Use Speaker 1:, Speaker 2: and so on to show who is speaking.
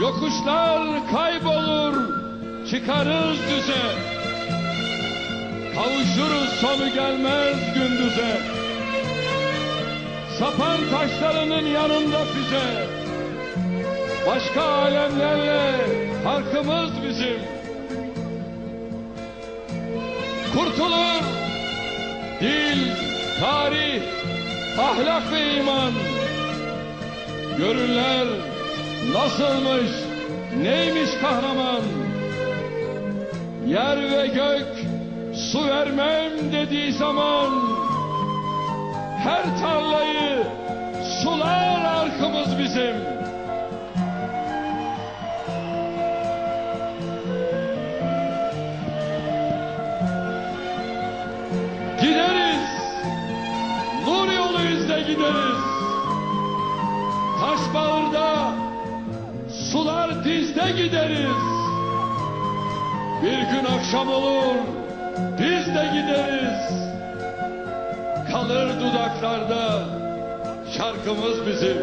Speaker 1: Yokuşlar kaybolur, çıkarız düze. Kavuşuruz sonu gelmez gündüze. Sapan taşlarının yanında füze. Başka alemlerle farkımız bizim. Kurtulur dil, tarih, ahlak ve iman. Görürler nasılmış, neymiş kahraman. Yer ve gök su vermem dediği zaman her tarlayı sular arkımız bizim. Gideriz. Taş bağırda sular dizde gideriz. Bir gün akşam olur biz de gideriz. Kalır dudaklarda şarkımız bizim.